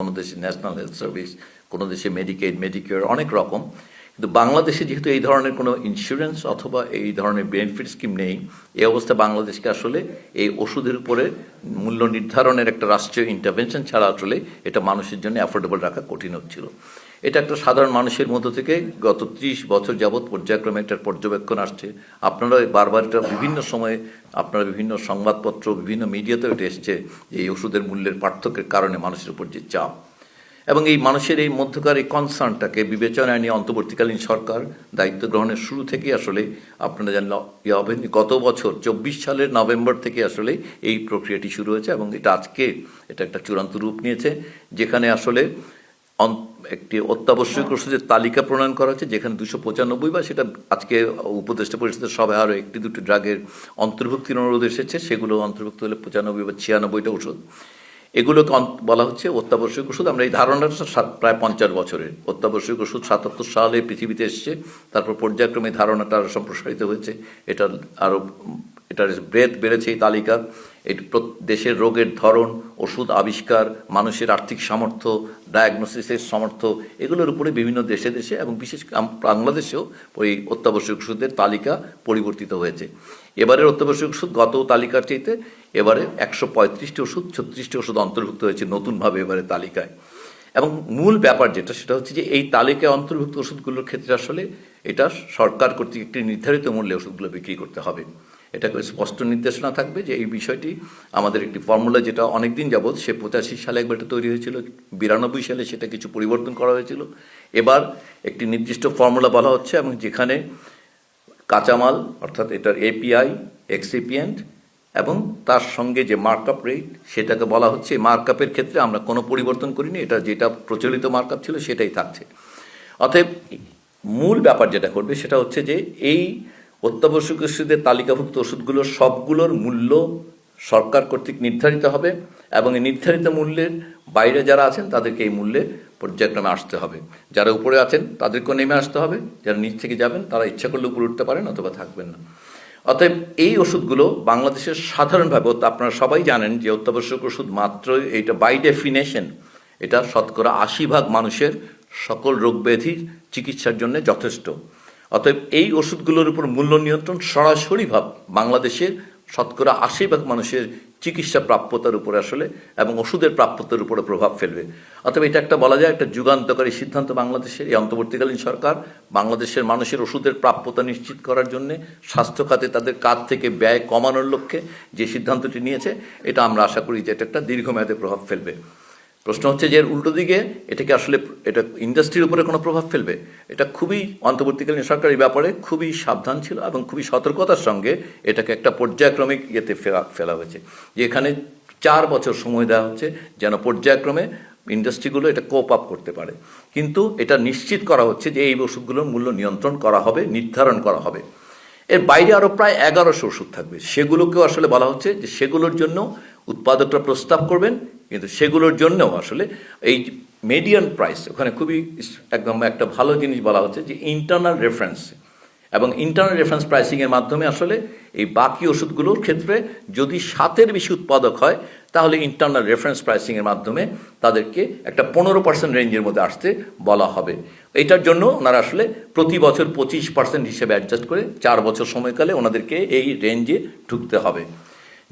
কোনো দেশে national health service কোনো দেশে মেডিকেড মেডিকেয়ার অনেক রকম। কিন্তু বাংলাদেশে যেহেতু এই ধরনের কোনো ইন্স্যুরেন্স অথবা এই ধরনের বেনিফিট স্কিম নেই, এই অবস্থা বাংলাদেশকে আসলে এই ওষুধের উপরে মূল্য নির্ধারণের একটা রাষ্ট্রীয় ইন্টারভেনশন ছাড়া আসলে এটা মানুষের জন্য অ্যাফোর্ডেবল রাখা কঠিন হচ্ছিল। এটা একটা সাধারণ মানুষের মধ্য থেকে গত ত্রিশ বছর যাবৎ পর্যায়ক্রমে একটা পর্যবেক্ষণ আসছে। আপনারা বারবার এটা বিভিন্ন সময়ে আপনারা বিভিন্ন সংবাদপত্র, বিভিন্ন মিডিয়াতেও এটা এসছে যে এই ওষুধের মূল্যের পার্থক্যের কারণে মানুষের উপর যে চাপ। এবং এই মানুষের এই মধ্যকার এই কনসার্নটাকে বিবেচনায় নিয়ে অন্তর্বর্তীকালীন সরকার দায়িত্ব গ্রহণের শুরু থেকে আসলে আপনারা হবেন গত বছর চব্বিশ সালের নভেম্বর থেকে আসলে এই প্রক্রিয়াটি শুরু হয়েছে এবং এটা আজকে এটা একটা চূড়ান্ত রূপ নিয়েছে, যেখানে আসলে একটি অত্যাবশ্যক ওষুধের তালিকা প্রণয়ন করা হচ্ছে যেখানে দুশো পঁচানব্বই বা সেটা আজকে উপদেষ্টা পরিষদের সভায় আরও একটি দুটি ড্রাগের অন্তর্ভুক্তির অনুরোধ এসেছে সেগুলো অন্তর্ভুক্ত হলে পঁচানব্বই বা ছিয়ানব্বইটা ওষুধ। এগুলোকে বলা হচ্ছে অত্যাবশ্যক ওষুধ। আমরা এই ধারণাটা সাত- প্রায় পঞ্চাশ বছরের। অত্যাবশ্যক ওষুধ সাতাত্তর সালে পৃথিবীতে এসছে তারপর পর্যায়ক্রমে ধারণাটা আরও সম্প্রসারিত হয়েছে। এটা আরও এটার ব্রেথ বেড়েছে এই তালিকার। এটি দেশের রোগের ধরন, ওষুধ আবিষ্কার, মানুষের আর্থিক সামর্থ্য, ডায়াগনোসিসের সামর্থ্য, এগুলোর উপরে বিভিন্ন দেশে দেশে এবং বিশেষ বাংলাদেশেও ওই অত্যাবশ্যক ওষুধের তালিকা পরিবর্তিত হয়েছে। এবারের অত্যাবশ্যক ওষুধ গত তালিকার চাইতে এবারে একশো পঁয়ত্রিশটি ওষুধ, ছত্রিশটি ওষুধ অন্তর্ভুক্ত হয়েছে নতুনভাবে এবারে তালিকায়। এবং মূল ব্যাপার যেটা, সেটা হচ্ছে যে এই তালিকায় অন্তর্ভুক্ত ওষুধগুলোর ক্ষেত্রে আসলে এটা সরকার কর্তৃক একটি নির্ধারিত মূল্যে ওষুধগুলো বিক্রি করতে হবে। এটা স্পষ্ট নির্দেশনা থাকবে যে এই বিষয়টি আমাদের একটি ফর্মুলা যেটা অনেক দিন যাবৎ, সে পঁচাশি সালে একবার তৈরি হয়েছিল, বিরানব্বই সালে সেটা কিছু পরিবর্তন করা হয়েছিল। এবার একটি নির্দিষ্ট ফর্মুলা বলা হচ্ছে এবং যেখানে কাঁচামাল, অর্থাৎ এটার এপিআই এক্সিপিয়েন্ট এবং তার সঙ্গে যে মার্কআপ রেট সেটাকে বলা হচ্ছে। মার্কআপের ক্ষেত্রে আমরা কোনো পরিবর্তন করিনি, এটা যেটা প্রচলিত মার্কআপ ছিল সেটাই থাকছে। অতএব মূল ব্যাপার যেটা করবে সেটা হচ্ছে যে এই অত্যাবশ্যক ওষুধের তালিকাভুক্ত ওষুধগুলোর সবগুলোর মূল্য সরকার কর্তৃক নির্ধারিত হবে এবং এই নির্ধারিত মূল্যের বাইরে যারা আছেন তাদেরকে এই মূল্যে পর্যায়ক্রমে আসতে হবে। যারা উপরে আছেন তাদেরকেও নেমে আসতে হবে। যারা নিচ থেকে যাবেন তারা ইচ্ছা করলে উপরে উঠতে পারেন অথবা থাকবেন না। অতএব এই ওষুধগুলো বাংলাদেশের সাধারণভাবে আপনারা সবাই জানেন যে অত্যাবশ্যক ওষুধ মাত্র এইটা বাই ডেফিনেশন এটা শতকরা আশি ভাগ মানুষের সকল রোগ ব্যাধির চিকিৎসার জন্য যথেষ্ট। অতএব এই ওষুধগুলোর উপর মূল্য নিয়ন্ত্রণ সরাসরি ভাব বাংলাদেশের শতকরা আশি ভাগ মানুষের চিকিৎসা প্রাপ্যতার উপরে আসলে এবং ওষুধের প্রাপ্যতার উপরে প্রভাব ফেলবে। অতএব এটা একটা বলা যায় একটা যুগান্তকারী সিদ্ধান্ত বাংলাদেশের এই অন্তর্বর্তীকালীন সরকার বাংলাদেশের মানুষের ওষুধের প্রাপ্যতা নিশ্চিত করার জন্য স্বাস্থ্য খাতে তাদের কাজ থেকে ব্যয় কমানোর লক্ষ্যে যে সিদ্ধান্তটি নিয়েছে, এটা আমরা আশা করি যে এটা একটা দীর্ঘমেয়াদে প্রভাব ফেলবে। প্রশ্ন হচ্ছে যে এর উল্টো দিকে এটাকে আসলে এটা ইন্ডাস্ট্রির উপরে কোনো প্রভাব ফেলবে? এটা খুবই অন্তর্বর্তীকালীন সরকার এই ব্যাপারে খুবই সাবধান ছিল এবং খুবই সতর্কতার সঙ্গে এটাকে একটা পর্যায়ক্রমিক ইয়েতে ফেলা ফেলা হয়েছে। যে এখানে চার বছর সময় দেওয়া হচ্ছে যেন পর্যায়ক্রমে ইন্ডাস্ট্রিগুলো এটা কোপ আপ করতে পারে। কিন্তু এটা নিশ্চিত করা হচ্ছে যে এই ওষুধগুলোর মূল্য নিয়ন্ত্রণ করা হবে, নির্ধারণ করা হবে। এর বাইরে আরও প্রায় এগারোশো ওষুধ থাকবে। সেগুলোকেও আসলে বলা হচ্ছে যে সেগুলোর জন্য উৎপাদকরা প্রস্তাব করবেন কিন্তু সেগুলোর জন্যও আসলে এই মেডিয়ান প্রাইস ওখানে খুবই একদম একটা ভালো জিনিস বলা হচ্ছে যে ইন্টারনাল রেফারেন্স এবং ইন্টারনাল রেফারেন্স প্রাইসিংয়ের মাধ্যমে আসলে এই বাকি ওষুধগুলোর ক্ষেত্রে যদি সাতের বেশি উৎপাদক হয়, তাহলে ইন্টারনাল রেফারেন্স প্রাইসিংয়ের মাধ্যমে তাদেরকে একটা পনেরো পার্সেন্ট রেঞ্জের মধ্যে আসতে বলা হবে। এটার জন্য ওনারা আসলে প্রতি বছর পঁচিশ পার্সেন্ট হিসেবে অ্যাডজাস্ট করে চার বছর সময়কালে ওনাদেরকে এই রেঞ্জে ঢুকতে হবে।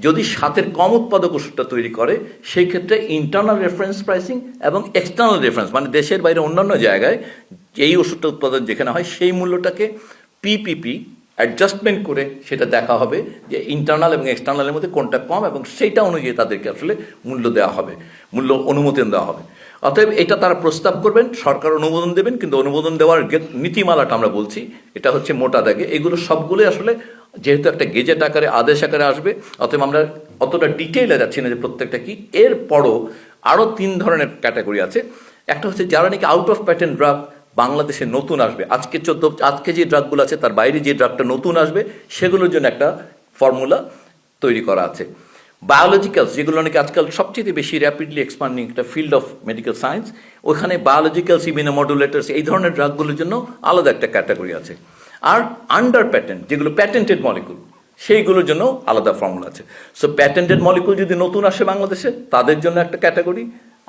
যদি সাতের কম উৎপাদক ওষুধটা তৈরি করে, সেই ক্ষেত্রে ইন্টারনাল রেফারেন্স প্রাইসিং এবং এক্সটার্নাল রেফারেন্স মানে দেশের বাইরে অন্যান্য জায়গায় যেই ওষুধটা উৎপাদন যেখানে হয়, সেই মূল্যটাকে পিপিপি অ্যাডজাস্টমেন্ট করে সেটা দেখা হবে যে ইন্টারনাল এবং এক্সটার্নালের মধ্যে কোনটা কম এবং সেইটা অনুযায়ী তাদেরকে আসলে মূল্য দেওয়া হবে, মূল্য অনুমোদন দেওয়া হবে। অতএব এটা তারা প্রস্তাব করবেন, সরকার অনুমোদন দেবেন, কিন্তু অনুমোদন দেওয়ার নীতিমালাটা আমরা বলছি, এটা হচ্ছে মোটা দাগে, এগুলো সবগুলোই আসলে যেহেতু একটা গেজেট আকারে, আদেশ আকারে আসবে, অতএব আমরা অতটা ডিটেইলে যাচ্ছি না যে প্রত্যেকটা কি। এরপরও আরও তিন ধরনের ক্যাটাগরি আছে। একটা হচ্ছে যারা নাকি আউট অফ প্যাটেন্ট ড্রাগ বাংলাদেশে নতুন আসবে। আজকে চোদ্দ, আজকে যে ড্রাগগুলো আছে, তার বাইরে যে ড্রাগটা নতুন আসবে, সেগুলোর জন্য একটা ফর্মুলা তৈরি করা আছে। বায়োলজিক্যালস যেগুলো নাকি আজকাল সবচেয়ে বেশি র্যাপিডলি এক্সপান্ডিং একটা ফিল্ড অফ মেডিকেল সায়েন্স ওখানে বায়োলজিক্যালস ইমিনোমডুলেটার্স এই ধরনের ড্রাগগুলোর জন্য আলাদা একটা ক্যাটাগরি আছে। আর আন্ডার প্যাটেন্ট যেগুলো প্যাটেন্টেড মলিকুল সেইগুলোর জন্য আলাদা ফর্মুলা আছে। সো প্যাটেন্টেড মলিকুল যদি নতুন আসে বাংলাদেশে, তাদের জন্য একটা category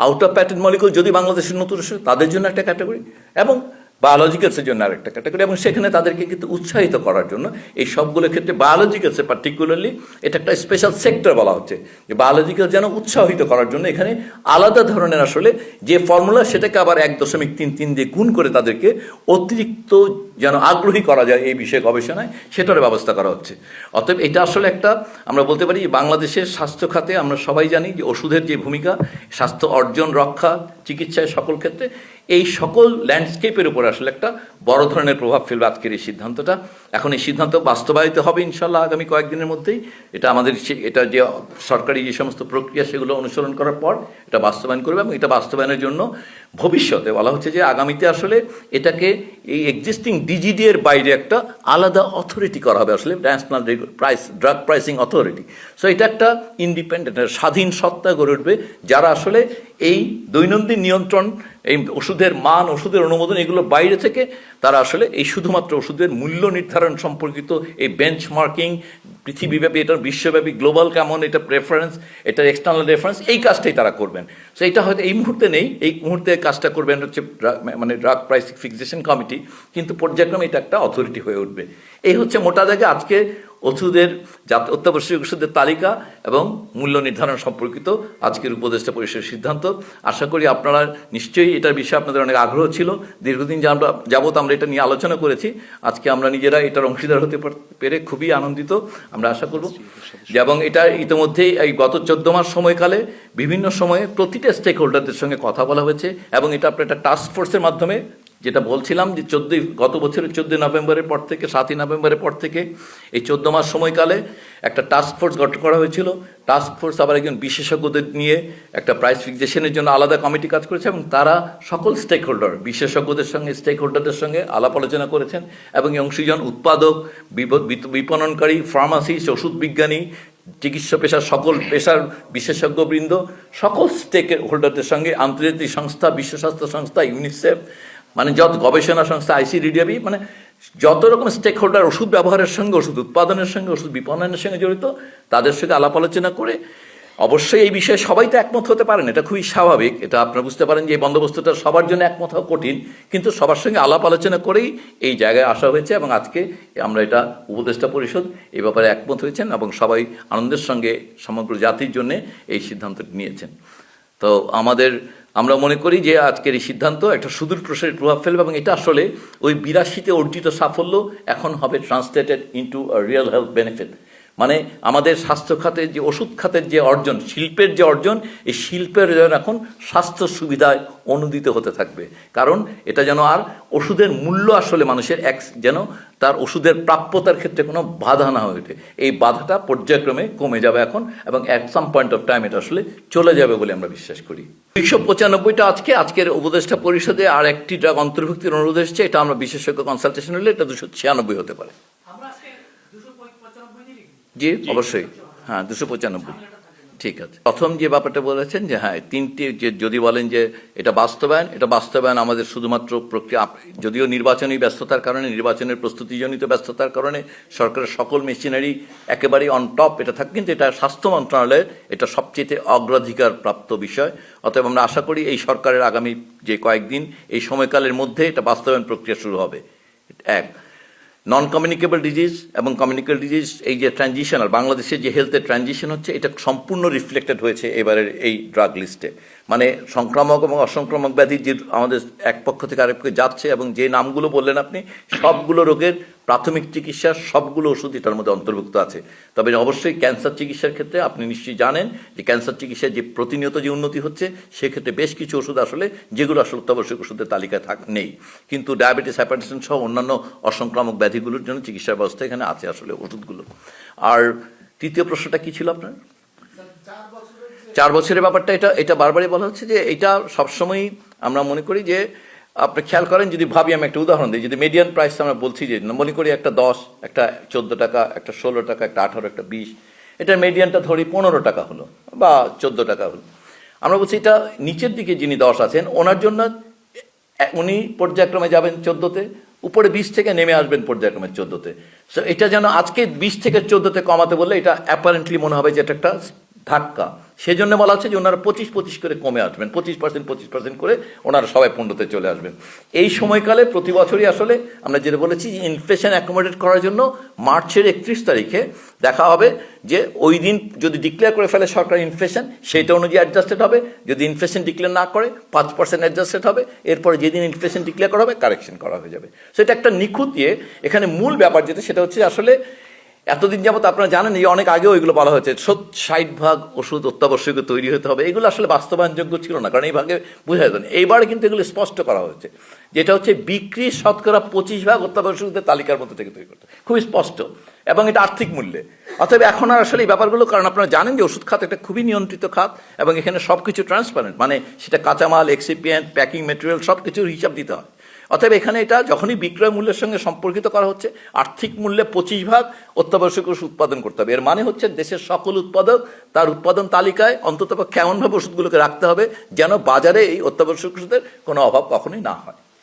out of patent molecule যদি বাংলাদেশের নতুন আসে, তাদের জন্য একটা ক্যাটাগরি এবং বায়োলজিক্যালসের জন্য আরেকটা ক্যাটাগরি এবং সেখানে তাদেরকে কিন্তু উৎসাহিত করার জন্য এই সবগুলো ক্ষেত্রে বায়োলজিক্যালসে পার্টিকুলারলি এটা একটা স্পেশাল সেক্টর বলা হচ্ছে যে বায়োলজিক্যাল যেন উৎসাহিত করার জন্য এখানে আলাদা ধরনের আসলে যে ফর্মুলা সেটাকে আবার এক দশমিক তিন তিন দিয়ে গুণ করে তাদেরকে অতিরিক্ত যেন আগ্রহী করা যায় এই বিষয়ে গবেষণায় সেটার ব্যবস্থা করা হচ্ছে। অতএব এটা আসলে একটা আমরা বলতে পারি বাংলাদেশের স্বাস্থ্য খাতে আমরা সবাই জানি যে ওষুধের যে ভূমিকা, স্বাস্থ্য অর্জন, রক্ষা, চিকিৎসায় সকল ক্ষেত্রে এই সকল ল্যান্ডস্কেপের উপর আসলে একটা বড় ধরনের প্রভাব ফেলবে আজকের এই সিদ্ধান্তটা। এখন এই সিদ্ধান্ত বাস্তবায়িত হবে ইনশাল্লাহ আগামী কয়েকদিনের মধ্যেই। এটা আমাদের এটা যে সরকারি যে সমস্ত প্রক্রিয়া সেগুলো অনুসরণ করার পর এটা বাস্তবায়ন করবে এবং এটা বাস্তবায়নের জন্য ভবিষ্যতে বলা হচ্ছে যে আগামীতে আসলে এটাকে এই এক্সিস্টিং ডিজিডি এর বাইরে একটা আলাদা অথরিটি করা হবে আসলে national price drug pricing authority so এটা একটা ইন্ডিপেন্ডেন্ট স্বাধীন সত্তা গড়ে উঠবে যারা আসলে এই দৈনন্দিন নিয়ন্ত্রণ এই ওষুধের মান, ওষুধের অনুমোদন, এগুলো বাইরে থেকে তারা আসলে এই শুধুমাত্র ওষুধের মূল্য নির্ধারণ সম্পর্কিত এই বেঞ্চমার্কিং পৃথিবীব্যাপী এটা বিশ্বব্যাপী গ্লোবাল কেমন, এটা প্রেফারেন্স এটা এক্সটার্নাল রেফারেন্স এই কাজটাই তারা করবেন। সো এটা হয়তো এই মুহূর্তে নেই, এই মুহূর্তে কাজটা করবেন হচ্ছে মানে ড্রাগ প্রাইস ফিক্সেশন কমিটি কিন্তু পর্যায়ক্রমে এটা একটা অথরিটি হয়ে উঠবে। এই হচ্ছে মোটা দাগে আজকে ওষুধের জাত অত্যাবশ্যক ওষুধের তালিকা এবং মূল্য নির্ধারণ সম্পর্কিত আজকের উপদেষ্টা পরিষদের সিদ্ধান্ত। আশা করি আপনারা নিশ্চয়ই এটার বিষয়ে আপনাদের অনেক আগ্রহ ছিল। দীর্ঘদিন যা- যাবত আমরা এটা নিয়ে আলোচনা করেছি। আজকে আমরা নিজেরা এটার অংশীদার হতে পেরে খুবই আনন্দিত। আমরা আশা করব এবং এটা ইতিমধ্যেই এই গত চোদ্দ মাস সময়কালে বিভিন্ন সময়ে প্রতিটা স্টেক হোল্ডারদের সঙ্গে কথা বলা হয়েছে এবং এটা আপনার একটা টাস্ক ফোর্সের মাধ্যমে যেটা বলছিলাম যে চোদ্দই গত বছরের চোদ্দই নভেম্বরের পর থেকে, সাতই নভেম্বরের পর থেকে এই চোদ্দ মাস সময়কালে একটা টাস্ক ফোর্স গঠন করা হয়েছিল। টাস্ক ফোর্স আবার একজন বিশেষজ্ঞদের নিয়ে একটা প্রাইস ফিক্সেশনের জন্য আলাদা কমিটি কাজ করেছে এবং তারা সকল স্টেক হোল্ডার বিশেষজ্ঞদের সঙ্গে স্টেক হোল্ডারদের সঙ্গে আলাপ আলোচনা করেছেন এবং এই অংশীজন উৎপাদক বিপণনকারী ফার্মাসিস্ট ওষুধ বিজ্ঞানী, চিকিৎসা পেশার সকল পেশার বিশেষজ্ঞবৃন্দ, সকল স্টেক হোল্ডারদের সঙ্গে আন্তর্জাতিক সংস্থা বিশ্ব স্বাস্থ্য সংস্থা ইউনিসেফ মানে যত গবেষণা সংস্থা আইসিডিডিবি মানে যত রকম স্টেক হোল্ডার ওষুধ ব্যবহারের সঙ্গে, ওষুধ উৎপাদনের সঙ্গে, ওষুধ বিপণনের সঙ্গে জড়িত, তাদের সঙ্গে আলাপ আলোচনা করে, অবশ্যই এই বিষয়ে সবাই তো একমত হতে পারেন, এটা খুবই স্বাভাবিক, এটা আপনারা বুঝতে পারেন যে এই বন্দোবস্তটা সবার জন্য একমত হওয়া কঠিন, কিন্তু সবার সঙ্গে আলাপ আলোচনা করেই এই জায়গায় আসা হয়েছে এবং আজকে আমরা এটা উপদেষ্টা পরিষদ এই ব্যাপারে একমত হয়েছেন এবং সবাই আনন্দের সঙ্গে সমগ্র জাতির জন্য এই সিদ্ধান্তটি নিয়েছেন। তো আমাদের আমরা মনে করি যে আজকের এই সিদ্ধান্ত একটা সুদূর প্রসারী প্রভাব ফেলবে এবং এটা আসলে ওই বিরাশিতে অর্জিত সাফল্য এখন হবে translated into real health benefit মানে আমাদের স্বাস্থ্য খাতের যে, ওষুধ খাতের যে অর্জন, শিল্পের যে অর্জন, এই শিল্পের যেন এখন স্বাস্থ্য সুবিধায় অনুদিত হতে থাকবে। কারণ এটা যেন আর ওষুধের মূল্য আসলে মানুষের এক যেন তার ওষুধের প্রাপ্যতার ক্ষেত্রে কোনো বাধা না হয়ে ওঠে। এই বাধাটা পর্যায়ক্রমে কমে যাবে এখন এবং at some point of time এটা আসলে চলে যাবে বলে আমরা বিশ্বাস করি। দুইশো পঁচানব্বইটা আজকে, আজকের উপদেষ্টা পরিষদে আর একটি ড্রাগ অন্তর্ভুক্তির অনুরোধ এসেছে, এটা আমরা বিশেষজ্ঞ কনসালটেশন হলে এটা দুশো ছিয়ানব্বই হতে পারে আমরা আজকে দুশো পঁচানব্বই নিয়ে লিখি জি অবশ্যই। হ্যাঁ দুশো পঁচানব্বই। ঠিক আছে। প্রথম যে ব্যাপারটা বলেছেন যে হ্যাঁ তিনটি যে যদি বলেন যে এটা বাস্তবায়ন এটা বাস্তবায়ন আমাদের শুধুমাত্র প্রক্রিয়া যদিও নির্বাচনী ব্যস্ততার কারণে নির্বাচনের প্রস্তুতিজনিত ব্যস্ততার কারণে সরকারের সকল মেশিনারি একেবারেই অন টপ এটা থাকে কিন্তু এটা স্বাস্থ্য মন্ত্রণালয়ের এটা সবচেয়ে অগ্রাধিকার প্রাপ্ত বিষয়। অতএব আমরা আশা করি এই সরকারের আগামী যে কয়েকদিন এই সময়কালের মধ্যে এটা বাস্তবায়ন প্রক্রিয়া শুরু হবে। এক। নন কমিউনিকেবল ডিজিজ এবং কমিউনিকেবল ডিজিজ এই যে ট্রানজিশনাল বাংলাদেশের যে হেলথের ট্রানজিশন হচ্ছে, এটা সম্পূর্ণ রিফ্লেক্টেড হয়েছে এবারের এই ড্রাগ লিস্টে মানে সংক্রামক এবং অসংক্রামক ব্যাধি যে আমাদের এক পক্ষ থেকে আরেক পক্ষে যাচ্ছে এবং যে নামগুলো বললেন আপনি, সবগুলো রোগের প্রাথমিক চিকিৎসার সবগুলো ওষুধ এটার মধ্যে অন্তর্ভুক্ত আছে। তবে অবশ্যই ক্যান্সার চিকিৎসার ক্ষেত্রে আপনি নিশ্চয়ই জানেন যে ক্যান্সার চিকিৎসায় যে প্রতিনিয়ত যে উন্নতি হচ্ছে, সেক্ষেত্রে বেশ কিছু ওষুধ আসলে যেগুলো আসলে অত্যাবশ্যক ওষুধের তালিকায় থাক নেই। কিন্তু ডায়াবেটিস, হাইপারটেনশন সহ অন্যান্য অসংক্রামক ব্যাধিগুলোর জন্য চিকিৎসার ব্যবস্থা এখানে আছে আসলে ওষুধগুলো। আর তৃতীয় প্রশ্নটা কি ছিল আপনার? চার বছরের ব্যাপারটা এটা এটা বারবারই বলা হচ্ছে যে এটা সবসময়ই আমরা মনে করি যে আপনি খেয়াল করেন, যদি ভাবি আমি একটা উদাহরণ দিই, যদি মিডিয়ান প্রাইস আমরা বলছি যে, মনে করি একটা দশ, একটা চোদ্দ টাকা, একটা ষোলো টাকা, একটা আঠারো, একটা বিশ এটা মিডিয়ানটা ধরি পনেরো টাকা হলো বা চোদ্দ টাকা হলো। আমরা বলছি এটা নিচের দিকে যিনি দশ আছেন, ওনার জন্য উনি পর্যায়ক্রমে যাবেন চোদ্দোতে, উপরে বিশ থেকে নেমে আসবেন পর্যায়ক্রমে চোদ্দোতে। সো এটা যেন আজকে বিশ থেকে চোদ্দোতে কমাতে বললে এটা অ্যাপারেন্টলি মনে হবে যে এটা একটা ধাক্কা। সেজন্য বলা হচ্ছে যে ওনারা পঁচিশ পঁচিশ করে কমে আসবেন, পঁচিশ পার্সেন্ট পঁচিশ পার্সেন্ট করে ওনারা সবাই পনেরোতে চলে আসবেন। এই সময়কালে প্রতি বছরই আসলে আমরা যেটা বলেছি যে ইনফ্লেশন অ্যাকোমোডেট করার জন্য মার্চের একত্রিশ তারিখে দেখা হবে যে ওই দিন যদি ডিক্লেয়ার করে ফেলে সরকার ইনফ্লেশন সেইটা অনুযায়ী অ্যাডজাস্টেড হবে। যদি ইনফ্লেশন ডিক্লেয়ার না করে, পাঁচ পার্সেন্ট অ্যাডজাস্টেড হবে। এরপরে যেদিন ইনফ্লেশন ডিক্লেয়ার করা হবে কারেকশন করা হয়ে যাবে। সেটা একটা নিখুঁত দিয়ে এখানে মূল ব্যাপার যেটা, সেটা হচ্ছে আসলে এতদিন যাবত আপনারা জানেন যে অনেক আগেও এগুলো বলা হয়েছে ষাট ভাগ ওষুধ অত্যাবশ্যকীয় তৈরি হতে হবে। এগুলো আসলে বাস্তবায়নযোগ্য ছিল না, কারণ এই ভাগে বোঝা যেত না। এইবারে কিন্তু এগুলো স্পষ্ট করা হয়েছে, যেটা হচ্ছে বিক্রি শতকরা পঁচিশ ভাগ অত্যাবশ্যকীয় তালিকার মধ্যে থেকে তৈরি করতে খুবই স্পষ্ট, এবং এটা আর্থিক মূল্যে। অতএব এখন আর আসলে এই ব্যাপারগুলো, কারণ আপনারা জানেন যে ওষুধ খাত একটা খুবই নিয়ন্ত্রিত খাত, এবং এখানে সব কিছু ট্রান্সপারেন্ট মানে সেটা কাঁচামাল এক্সিপিয়েন্ট প্যাকিং মেটেরিয়াল সব কিছুর হিসাব দিতে হয়। অতএব এখানে এটা যখনই বিক্রয় মূল্যের সঙ্গে সম্পর্কিত করা হচ্ছে, আর্থিক মূল্যে পঁচিশ ভাগ অত্যাবশ্যক ওষুধ উৎপাদন করতে হবে। এর মানে হচ্ছে দেশের সকল উৎপাদক তার উৎপাদন তালিকায় অন্তত কেমনভাবে ওষুধগুলোকে রাখতে হবে যেন বাজারে এই অত্যাবশ্যক ওষুধের কোনো অভাব কখনোই না হয়।